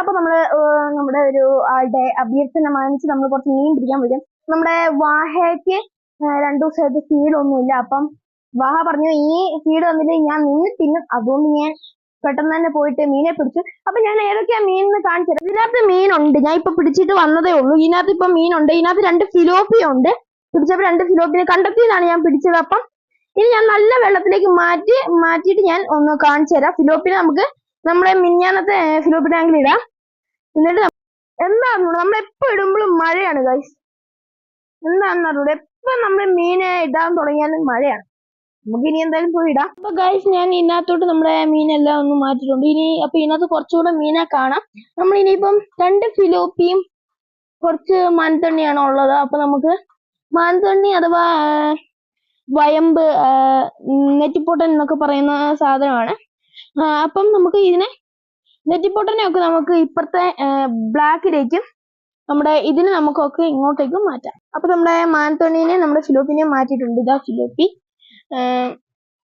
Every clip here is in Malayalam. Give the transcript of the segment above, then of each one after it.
അപ്പൊ നമ്മൾ നമ്മുടെ ഒരു ആളുടെ അഭ്യർത്ഥന മാനിച്ച് നമ്മൾ കുറച്ച് മീൻ പിടിക്കാൻ വിടും നമ്മുടെ വാഹയ്ക്ക് രണ്ടു ദിവസമായിട്ട് ഫീഡ് ഒന്നുമില്ല. അപ്പം വാഹ പറഞ്ഞു ഈ ഫീഡ് വന്നിട്ട് ഞാൻ നിന്ന് തിന്നും. അതുകൊണ്ട് ഞാൻ പെട്ടെന്ന് തന്നെ പോയിട്ട് മീനെ പിടിച്ചു. അപ്പൊ ഞാൻ ഏതൊക്കെയാ മീൻ എന്ന് കാണിച്ചു ഇതിനകത്ത് മീനുണ്ട്. ഞാൻ ഇപ്പൊ പിടിച്ചിട്ട് വന്നതേ ഉള്ളൂ. ഇതിനകത്ത് ഇപ്പൊ മീനുണ്ട്. ഇതിനകത്ത് രണ്ട് ഫിലോപ്പിയ ഉണ്ട്. പിടിച്ചപ്പോ രണ്ട് ഫിലോപ്പിനെ കണ്ടെത്തിയതാണ് ഞാൻ പിടിച്ചത്. അപ്പം ഇനി ഞാൻ നല്ല വെള്ളത്തിലേക്ക് മാറ്റി മാറ്റിയിട്ട് ഞാൻ ഒന്ന് കാണിച്ചു തരാം. ഫിലോപ്പിനെ നമുക്ക് നമ്മുടെ മിന്നാനത്തെ ഫിലോപ്പി ടാങ്കിൽ ഇടാം. എന്നിട്ട് എന്താണെന്ന് നമ്മൾ എപ്പോ ഇടുമ്പോഴും മഴയാണ് ഗൈസ് എന്താണെന്ന് അറിയില്ല എപ്പോ നമ്മൾ മീനെ ഇടാൻ തുടങ്ങിയാലും മഴയാണ്. നമുക്ക് ഇനി എന്തായാലും പോയി ഇടാം. അപ്പൊ ഗൈസ് ഞാൻ ഇതിനകത്തോട്ട് നമ്മുടെ മീനെല്ലാം ഒന്ന് മാറ്റിയിട്ടുണ്ട്. ഇനി അപ്പൊ ഇതിനകത്ത് കുറച്ചുകൂടെ മീനെ കാണാം. നമ്മൾ ഇനിയിപ്പം രണ്ട് ഫിലോപ്പിയും കുറച്ച് മാൻതണ്ണിയാണ് ഉള്ളത്. അപ്പൊ നമുക്ക് മാനത്തണ്ണി അഥവാ വയമ്പ് നെറ്റിപ്പൊട്ടൻ എന്നൊക്കെ പറയുന്ന സാധനമാണ്. അപ്പം നമുക്ക് ഇതിനെ നെറ്റിപ്പൊട്ടനെ ഒക്കെ നമുക്ക് ഇപ്പുറത്തെ ബ്ലാക്കിലേക്കും നമ്മുടെ ഇതിന് നമുക്കൊക്കെ ഇങ്ങോട്ടേക്കും മാറ്റാം. അപ്പൊ നമ്മുടെ മാനത്തോണിനെ നമ്മുടെ ഫിലോപ്പിനെ മാറ്റിയിട്ടുണ്ട്. ഇതാ ഫിലോപ്പി.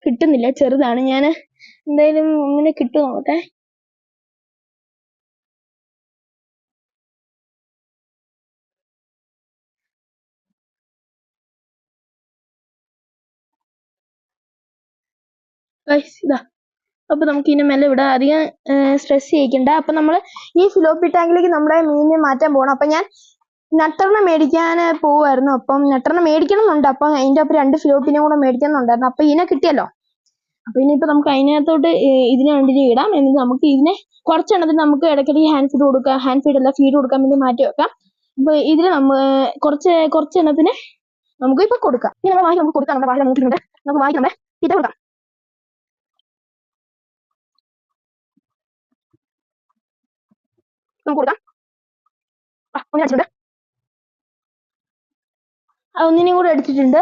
കിട്ടുന്നില്ല ചെറുതാണ്. ഞാൻ എന്തായാലും ഇങ്ങനെ കിട്ടു നോക്കട്ടെ. ഇതാ. അപ്പൊ നമുക്ക് ഇനി മെല്ലെ ഇവിടെ അധികം സ്ട്രെസ് ചെയ്യിക്കണ്ട. അപ്പൊ നമ്മൾ ഈ ഫിലോപ്പി ടാങ്കിലേക്ക് നമ്മുടെ മീനിനെ മാറ്റാൻ പോകണം അപ്പൊ ഞാൻ നട്ടെണ്ണ മേടിക്കാൻ പോവായിരുന്നു. അപ്പം നട്ടെണ്ണ മേടിക്കണം എന്നുണ്ട് അപ്പം ഒപ്പം രണ്ട് ഫിലോപ്പിനെ കൂടെ മേടിക്കണം എന്നുണ്ടായിരുന്നു അപ്പൊ ഇതിനെ കിട്ടിയല്ലോ? അപ്പൊ ഇനിയിപ്പോ നമുക്ക് അതിനകത്തോട്ട് ഇതിനെ രണ്ടിനെ ഇടാം. എന്നിട്ട് നമുക്ക് ഇതിനെ കുറച്ചെണ്ണത്തിന് നമുക്ക് ഇടയ്ക്കിടയ്ക്ക് ഹാൻഡ് ഫീഡ് കൊടുക്കാം. ഹാൻഡ് ഫീഡ് അല്ല ഫീഡ് കൊടുക്കാൻ വേണ്ടി മാറ്റി വെക്കാം. അപ്പൊ ഇതിന് നമ്മ കുറച്ച് കുറച്ച് എണ്ണത്തിന് നമുക്ക് ഇപ്പൊ കൊടുക്കാം. ഇനി നമ്മൾ വാങ്ങി നമുക്ക് കൊടുക്കാം. നമ്മുടെ നോക്കിയിട്ടുണ്ട് നമുക്ക് വാങ്ങി നമ്മുടെ തീറ്റ കൊടുക്കാം. നമുക്ക് കൊടുക്കാം ആ ഒന്നിനെ അടിച്ചിട്ടുണ്ട് ഒന്നിനെയും കൂടെ അടിച്ചിട്ടുണ്ട്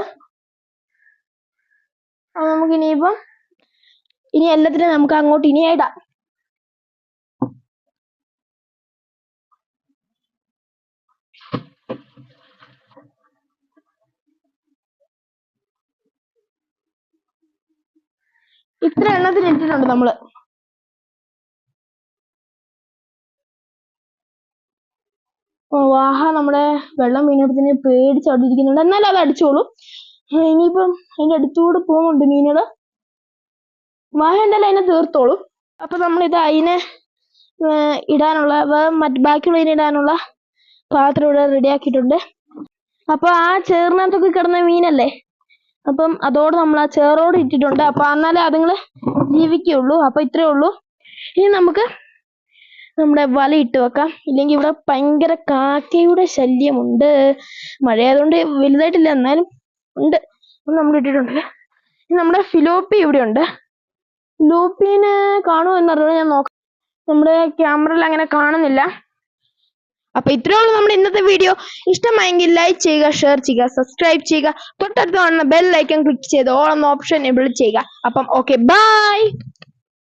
ആ നമുക്ക് ഇനിയിപ്പം ഇനി എല്ലാത്തിനും നമുക്ക് അങ്ങോട്ട് ഇനി ഇടാം ഇത്ര എണ്ണത്തിന് ഇട്ടിട്ടുണ്ട് നമ്മൾ. വാഹ നമ്മുടെ വെള്ളം മീനെടുത്തിന് പേടിച്ച് അവിടെ ഇരിക്കുന്നുണ്ട്. എന്നാലും അത് അടിച്ചോളൂ. ഇനിയിപ്പം അതിന്റെ അടുത്തൂടെ പോകുന്നുണ്ട് മീനുകൾ വാഹ എന്തായാലും അതിനെ തീർത്തോളും. അപ്പൊ നമ്മളിത് അതിനെ ഇടാനുള്ള മറ്റ് ബാക്കിയുള്ള ഇതിനെ ഇടാനുള്ള പാത്രം ഇവിടെ റെഡി ആക്കിയിട്ടുണ്ട് അപ്പൊ ആ ചേറിനകത്തൊക്കെ കിടന്ന മീനല്ലേ? അപ്പം അതോടെ നമ്മൾ ആ ചേറോട് ഇട്ടിട്ടുണ്ട്. അപ്പൊ എന്നാലേ അതുങ്ങൾ ജീവിക്കുള്ളൂ അപ്പൊ ഇത്രേ ഉള്ളൂ. ഇനി നമുക്ക് നമ്മുടെ വല ഇട്ട് വെക്കാം. ഇല്ലെങ്കിൽ ഇവിടെ ഭയങ്കര കാക്കയുടെ ശല്യമുണ്ട്. മഴയായതുകൊണ്ട് വലുതായിട്ടില്ല എന്നാലും ഉണ്ട്. നമ്മൾ ഇട്ടിട്ടുണ്ട് നമ്മുടെ ഫിലോപ്പി ഇവിടെ ഉണ്ട്. ഫിലോപ്പിനെ കാണുമോ എന്നറിയാൻ ഞാൻ നോക്കാം. നമ്മുടെ ക്യാമറയിൽ അങ്ങനെ കാണുന്നില്ല. അപ്പൊ ഇത്രയേ ഉള്ളൂ നമ്മുടെ ഇന്നത്തെ വീഡിയോ. ഇഷ്ടമായെങ്കിൽ ലൈക്ക് ചെയ്യുക ഷെയർ ചെയ്യുക സബ്സ്ക്രൈബ് ചെയ്യുക. തൊട്ടടുത്ത് കാണുന്ന ബെൽ ഐക്കൺ ക്ലിക്ക് ചെയ്ത് ഓൾ എന്ന ഓപ്ഷൻ എബിൾ ചെയ്യുക. അപ്പം ഓക്കെ ബൈ